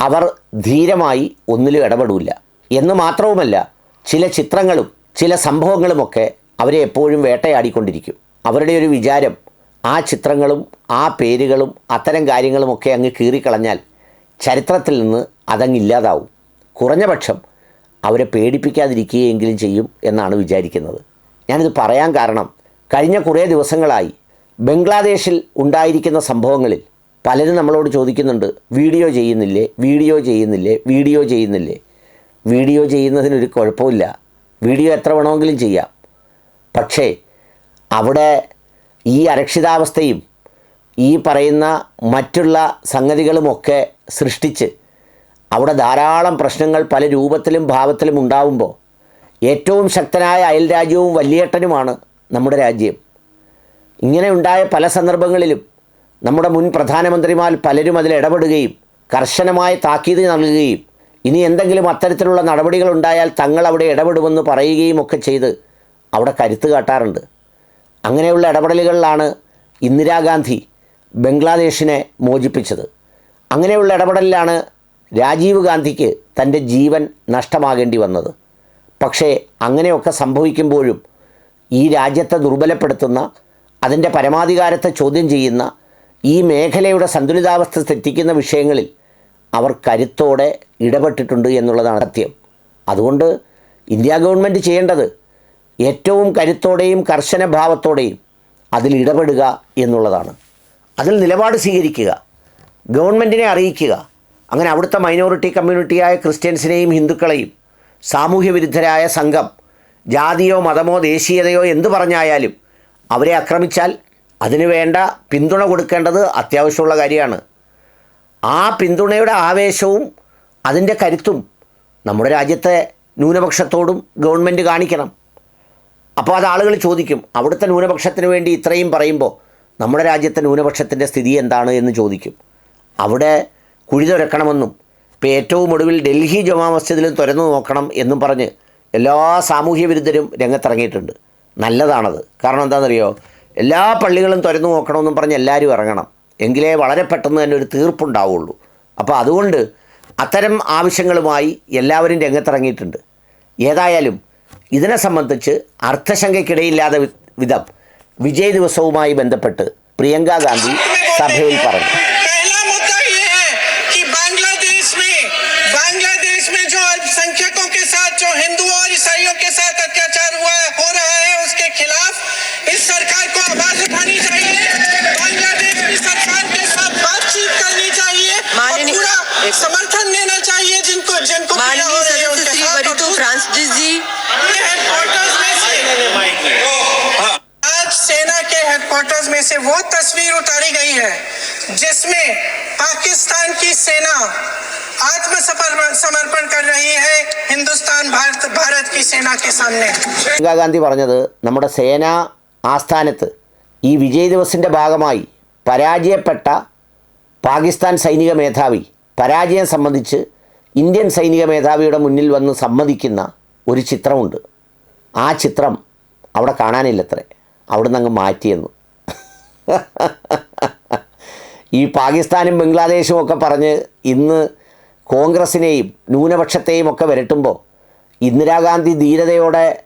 അവർ ധീരമായി ഒന്നിലും ഇടപെടില്ല എന്ന് മാത്രവുമല്ല ചില ചിത്രങ്ങളും ചില സംഭവങ്ങളുമൊക്കെ അവരെ എപ്പോഴും വേട്ടയാടിക്കൊണ്ടിരിക്കും. അവരുടെ ഒരു വിചാരം ആ ചിത്രങ്ങളും ആ പേരുകളും അത്തരം കാര്യങ്ങളുമൊക്കെ അങ്ങ് കീറിക്കളഞ്ഞാൽ ചരിത്രത്തിൽ നിന്ന് അതങ്ങില്ലാതാവും കുറഞ്ഞ പക്ഷം അവരെ പേടിപ്പിക്കാതിരിക്കുകയെങ്കിലും ചെയ്യും എന്നാണ് വിചാരിക്കുന്നത്. ഞാനിത് പറയാൻ കാരണം കഴിഞ്ഞ കുറേ ദിവസങ്ങളായി ബംഗ്ലാദേശിൽ ഉണ്ടായിരിക്കുന്ന സംഭവങ്ങളിൽ പലരും നമ്മളോട് ചോദിക്കുന്നുണ്ട് വീഡിയോ ചെയ്യുന്നില്ലേ? വീഡിയോ ചെയ്യുന്നില്ലേ? വീഡിയോ ചെയ്യുന്നില്ലേ? വീഡിയോ ചെയ്യുന്നതിനൊരു കുഴപ്പമില്ല. വീഡിയോ എത്ര വേണമെങ്കിലും ചെയ്യാം. പക്ഷേ അവിടെ ഈ അരക്ഷിതാവസ്ഥയും ഈ പറയുന്ന മറ്റുള്ള സംഗതികളുമൊക്കെ സൃഷ്ടിച്ച് അവിടെ ധാരാളം പ്രശ്നങ്ങൾ പല രൂപത്തിലും ഭാവത്തിലും ഉണ്ടാവുമ്പോൾ ഏറ്റവും ശക്തനായ അയൽരാജ്യവും വലിയേട്ടനുമാണ് നമ്മുടെ രാജ്യം. ഇങ്ങനെ ഉണ്ടായ പല സന്ദർഭങ്ങളിലും നമ്മുടെ മുൻ പ്രധാനമന്ത്രിമാർ പലരും അതിൽ ഇടപെടുകയും കർശനമായ താക്കീത് നൽകുകയും ഇനി എന്തെങ്കിലും അത്തരത്തിലുള്ള നടപടികൾ ഉണ്ടായാൽ തങ്ങൾ അവിടെ ഇടപെടുമെന്ന് പറയുകയും ഒക്കെ ചെയ്ത് അവിടെ കരുത്ത് കാട്ടാറുണ്ട്. അങ്ങനെയുള്ള ഇടപെടലുകളിലാണ് ഇന്ദിരാഗാന്ധി ബംഗ്ലാദേശിനെ മോചിപ്പിച്ചത്. അങ്ങനെയുള്ള ഇടപെടലിലാണ് രാജീവ് ഗാന്ധിക്ക് തന്റെ ജീവൻ നഷ്ടമാകേണ്ടി വന്നത്. പക്ഷേ അങ്ങനെയൊക്കെ സംഭവിക്കുമ്പോഴും ഈ രാജ്യത്തെ ദുർബലപ്പെടുത്തുന്ന അതിന്റെ പരമാധികാരത്തെ ചോദ്യം ചെയ്യുന്ന ഈ മേഖലയുടെ സന്തുലിതാവസ്ഥ തെറ്റിക്കുന്ന വിഷയങ്ങളിൽ അവർ കരുത്തോടെ ഇടപെട്ടിട്ടുണ്ട് എന്നുള്ളതാണ് സത്യം. അതുകൊണ്ട് ഇന്ത്യ ഗവൺമെന്റ് ചെയ്യേണ്ടത് ഏറ്റവും കരുത്തോടെയും കർശന ഭാവത്തോടെയും അതിൽ ഇടപെടുക എന്നുള്ളതാണ്. അതിൽ നിലപാട് സ്വീകരിക്കുക ഗവൺമെന്റിനെ അറിയിക്കുക അങ്ങനെ അവിടുത്തെ മൈനോറിറ്റി കമ്മ്യൂണിറ്റിയായ ക്രിസ്ത്യൻസിനെയും ഹിന്ദുക്കളെയും സാമൂഹ്യ വിരുദ്ധരായ സംഘം ജാതിയോ മതമോ ദേശീയതയോ എന്തു പറഞ്ഞായാലും അവരെ ആക്രമിച്ചാൽ അതിനു വേണ്ട പിന്തുണ കൊടുക്കേണ്ടത് അത്യാവശ്യമുള്ള കാര്യമാണ്. ആ പിന്തുണയുടെ ആവേശവും അതിന്റെ കരുത്തും നമ്മുടെ രാജ്യത്തെ ന്യൂനപക്ഷത്തോടും ഗവൺമെന്റ് കാണിക്കണം. അപ്പോൾ അത് ആളുകൾ ചോദിക്കും അവിടുത്തെ ന്യൂനപക്ഷത്തിന് വേണ്ടി ഇത്രയും പറയുമ്പോൾ നമ്മുടെ രാജ്യത്തെ ന്യൂനപക്ഷത്തിന്റെ സ്ഥിതി എന്താണ് എന്ന് ചോദിക്കും. അവിടെ കുഴി തുരക്കണമെന്നും ഇപ്പോൾ ഏറ്റവും ഒടുവിൽ ഡൽഹി ജമാ മസ്ജിദിലും തുരന്നു നോക്കണം എന്നും പറഞ്ഞ് എല്ലാ സാമൂഹ്യ വിരുദ്ധരും രംഗത്തിറങ്ങിയിട്ടുണ്ട്. നല്ലതാണത്. കാരണം എന്താണെന്നറിയോ? എല്ലാ പള്ളികളും തുരന്നു നോക്കണമെന്നും പറഞ്ഞ് എല്ലാവരും ഇറങ്ങണം. എങ്കിലേ വളരെ പെട്ടെന്ന് തന്നെ ഒരു തീർപ്പുണ്ടാവുള്ളൂ. അപ്പോൾ അതുകൊണ്ട് അത്തരം ആവശ്യങ്ങളുമായി എല്ലാവരും രംഗത്തിറങ്ങിയിട്ടുണ്ട്. ഏതായാലും ഇതിനെ സംബന്ധിച്ച് അർത്ഥശങ്കയ്ക്കിടയില്ലാതെ വിധം വിജയ് ദിവസവുമായി ബന്ധപ്പെട്ട് പ്രിയങ്ക ഗാന്ധി സഭയിൽ പറഞ്ഞു. के हेडक्वार्टर्स में से वो तस्वीर उतारी गई है जिसमें पाकिस्तान की सेना आत्मसमर्पण समर्पण कर रही है हिंदुस्तान भारत भारत की सेना के सामने പ്രിയങ്ക ഗാന്ധി പറഞ്ഞത് നമ്മുടെ സേനാ ആസ്ഥാനത്ത് ഈ വിജയ് ദിവസിൻ്റെ ഭാഗമായി പരാജയപ്പെട്ട പാകിസ്ഥാൻ സൈനിക മേധാവി പരാജയം സംബന്ധിച്ച് ഇന്ത്യൻ സൈനിക മേധാവിയുടെ മുന്നിൽ വന്ന് സമ്മതിക്കുന്ന ഒരു ചിത്രമുണ്ട് ആ ചിത്രം അവിടെ കാണാനില്ലത്രേ അവിടെ നിന്ന് അങ്ങ് മാറ്റിയെന്നു ഈ പാകിസ്ഥാനും ബംഗ്ലാദേശും ഒക്കെ പറഞ്ഞ് ഇന്ന് കോൺഗ്രസിനെയും ന്യൂനപക്ഷത്തെയും ഒക്കെ വരട്ടുമ്പോൾ ഇന്ദിരാഗാന്ധി ധീരതയോടെ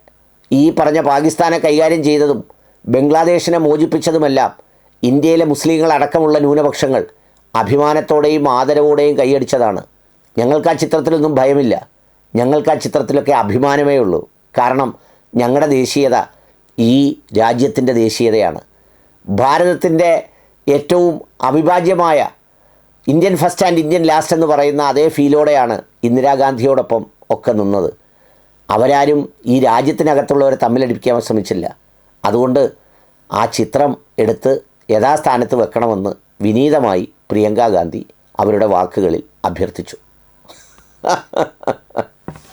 ഈ പറഞ്ഞ പാകിസ്ഥാനെ കൈകാര്യം ചെയ്തതും ബംഗ്ലാദേശിനെ മോചിപ്പിച്ചതുമെല്ലാം ഇന്ത്യയിലെ മുസ്ലിങ്ങൾ അടക്കമുള്ള ന്യൂനപക്ഷങ്ങൾ അഭിമാനത്തോടെയും ആദരവോടെയും കൈയടിച്ചതാണ്. ഞങ്ങൾക്ക് ആ ചിത്രത്തിലൊന്നും ഭയമില്ല. ഞങ്ങൾക്ക് ആ ചിത്രത്തിലൊക്കെ അഭിമാനമേ ഉള്ളൂ. കാരണം ഞങ്ങളുടെ ദേശീയത ഈ രാജ്യത്തിന്റെ ദേശീയതയാണ്. ഭാരതത്തിന്റെ ഏറ്റവും അവിഭാജ്യമായ Indian first and Indian last എന്ന് പറയുന്ന അതേ ഫീലോടെയാണ് ഇന്ദിരാഗാന്ധിയോടൊപ്പം ഒക്കെ നിന്നത്. അവരാരും ഈ രാജ്യത്തിനകത്തുള്ളവരെ തമ്മിലടിപ്പിക്കാൻ ശ്രമിച്ചില്ല. അതുകൊണ്ട് ആ ചിത്രം എടുത്ത് യഥാസ്ഥാനത്ത് വെക്കണമെന്ന് വിനീതമായി പ്രിയങ്കാ ഗാന്ധി അവരുടെ വാക്കുകളിൽ അഭ്യർത്ഥിച്ചു.